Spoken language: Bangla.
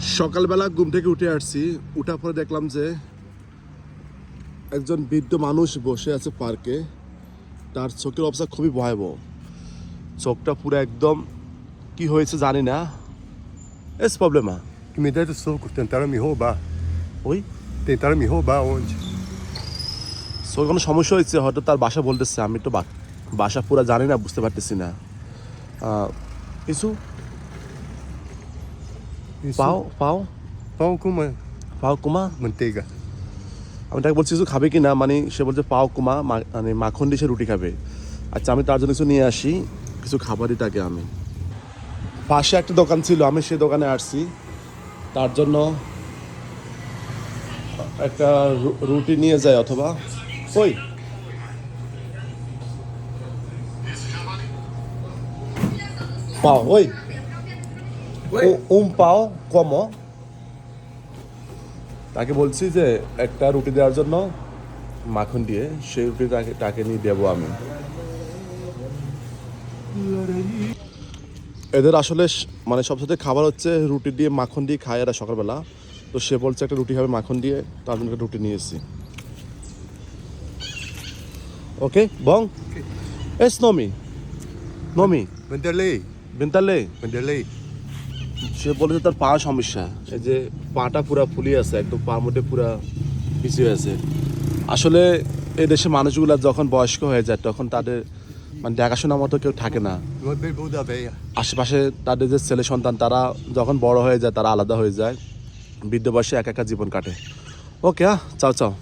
সকালবেলা ঘুম থেকে উঠে আসছি উঠার পরে দেখলাম যে একজন বৃদ্ধ মানুষ বসে আছে পার্কে। তার চোখের অবস্থা খুবই ভয়াবহ। চোখটা পুরো একদম কি হয়েছে জানি না। এস প্রবলেমা me deram soco, tentaram me roubar. ওই? Tentaram me roubar onde? চোখে কোনো সমস্যা হয়েছে? হয়তো তার বাসা বলতেছে আমি তো বা- বাসা পুরো জানি না বুঝতে পারতেছি না। আহ, কিছু? পাও পাও com uma. পাও কুমা manteiga. আমি তাকে বলছি কিছু খাবে কি না? মানে সে বলছে পাও কুমা মানে মাখন দিয়ে সে রুটি খাবে। আচ্ছা আমি তার জন্য কিছু নিয়ে আসি কিছু খাবারই তাকে আমি। পাশে একটা দোকান ছিল আমি সেই দোকানে আসছি। তার জন্য একটা রুটি নিয়ে যায় অথবা ওই পাও ওই। উম পাও কম। তাকে বলছি যে একটা রুটি দেওয়ার জন্য মাখন দিয়ে সেই রুটি তাকে তাকে নিয়ে দেবো আমি। এদের আসলে মানে সবসাথে খাবার হচ্ছে রুটি দিয়ে মাখন দিয়ে খায় এরা সকালবেলা। তো সে বলছে একটা রুটি খাবে মাখন দিয়ে তার জন্য একটা রুটি নিয়ে এসেছি। ওকে বং। S Nomi. Nomi. Vanderlei, বিনতালে। Vanderlei. সে বলেছে তার পা সমস্যা। এই যে পাটা পুরা ফুলিয়ে আছে একদম পা মধ্যে পুরা পিছিয়ে আছে। আসলে এই দেশের মানুষগুলো যখন বয়স্ক হয়ে যায় তখন তাদের মানে দেখাশোনার মতো কেউ থাকে না. আশেপাশে তাদের যে ছেলে সন্তান তারা যখন বড় হয়ে যায় তারা আলাদা হয়ে যায় বৃদ্ধ বয়সে একা একা জীবন কাটে। ওকে হ্যাঁ চাও চাও।